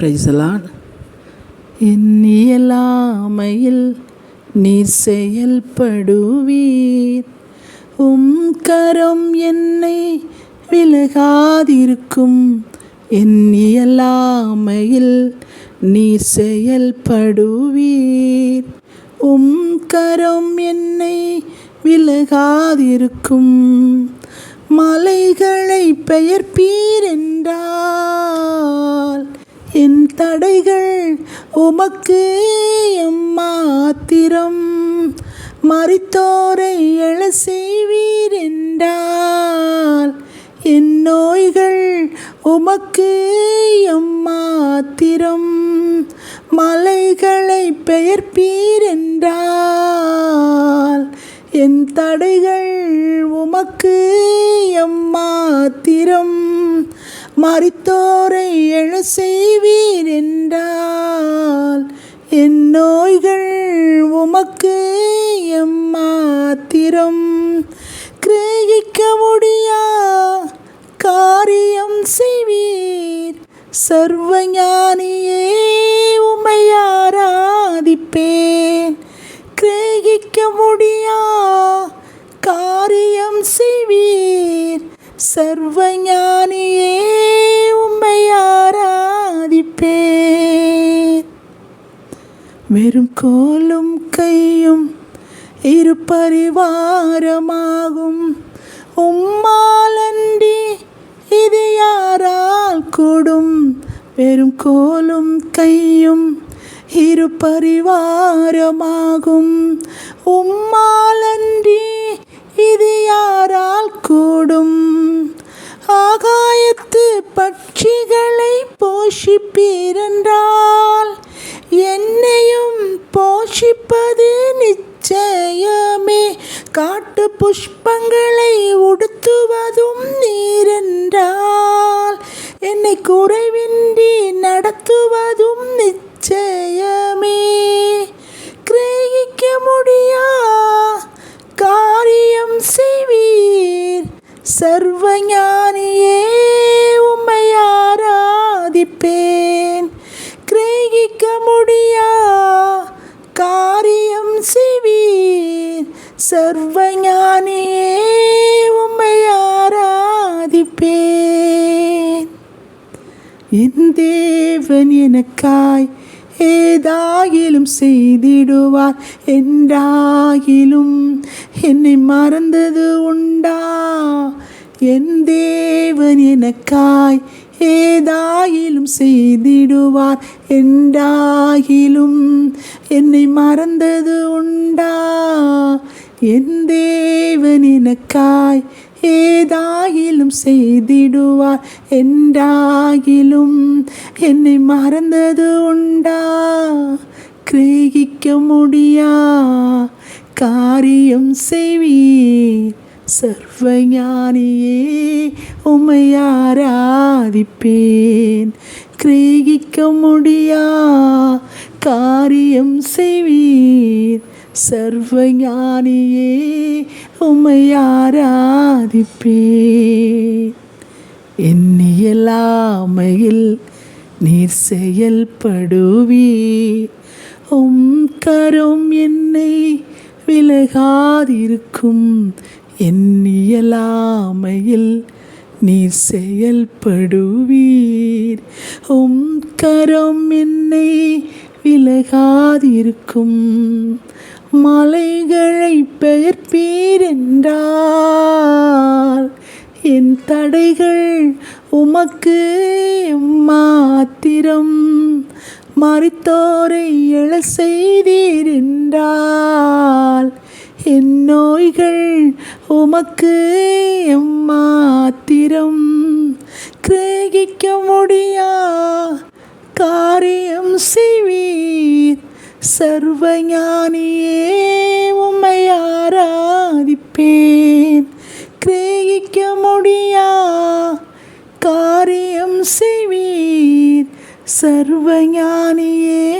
பிரைசலான் என் இயலாமையில் நீர் செயல்படுவீர். உம் கரம் என்னை விலகாதிருக்கும். என் இயலாமையில் நீர் செயல்படுவீர். உம் கரம் என்னை விலகாதிருக்கும். மலைகளை பெயர்ப்பீர் என்றார். என் தடைகள் உமக்கு எம்மாத்திரம். மறித்தோரை எழ செய்வீர் என்றால் என் நோய்கள் உமக்கு எம்மாத்திரம். மலைகளை பெயர்ப்பீர் என்றால் என் தடைகள் உமக்கு எம்மாத்திரம். மறித்தோரை எழ செய்வீர் என்றால் என் நோய்கள் உமக்கு எம்மாத்திரம். கிரகிக்க முடியா? காரியம் செய்வீர். சர்வஞானியே உமையாராதிப்பேன் ஆராதிப்பேன். கிரகிக்க முடியா? காரியம் செய்வீர். சர்வஞானியே வெறும் கோலும் கையும் இரு பரிவாரமாகும். உம்மாலண்டி இது யாரால் கூடும்? வெறும் கோலும் கையும் இரு பரிவாரமாகும். உம்மாலன்றி புஷ்பங்களை உடுத்துவதும் நீரென்றால் என்னை குறைவின்றி நடத்துவதும் நிச்சயமே. கிரகிக்க முடியா? காரியம் செய்வீர். சர்வஞானியே உம்மை ஆராதிப்பேன். கிரகிக்க முடியா? காரியம் செய்வீர். சர்வ என் தேவன் எனக்காய் ஏதாயிலும் செய்திடுவார் என்றாயிலும் என்னை மறந்தது உண்டா? என் தேவன் எனக்காய் ஏதாயிலும் செய்திடுவார் என்றாயிலும் என்னை மறந்தது உண்டா? என் தேவன் எனக்காய் ஏதாகிலும் செய்திடுவார் என்றாகிலும் என்னை மறந்தது உண்டா? கிரகிக்க முடியா? காரியம் செய்வீர். சர்வஞானியே உம்மை ஆராதிப்பேன். கிரகிக்க முடியா? காரியம் செய்வீர். சர்வஞானியே உம்மை ஆராதிப்பேன் எண்ணியலாமையில் நீர் செயல்படுவீ உம் கரம் என்னை விலகாதிருக்கும் எண்ணியலாமையில் நீர் செயல்படுவீர் உம் கரம் என்னை விலகாதிருக்கும் மலைகளை பெயர்ப்பீரென்றால் என் தடைகள் உமக்கு மாத்திரம். மறித்தோரை எழ செய்தீரென்றால் என் நோய்கள் உமக்கு மாத்திரம். கிரகிக்க முடியா? காரியம் செய்வீர். சர்வஞானியே உம்மை ஆராதிப்பேன். கிரகிக்க முடியா? காரியம் செய்வீர். சர்வஞானியே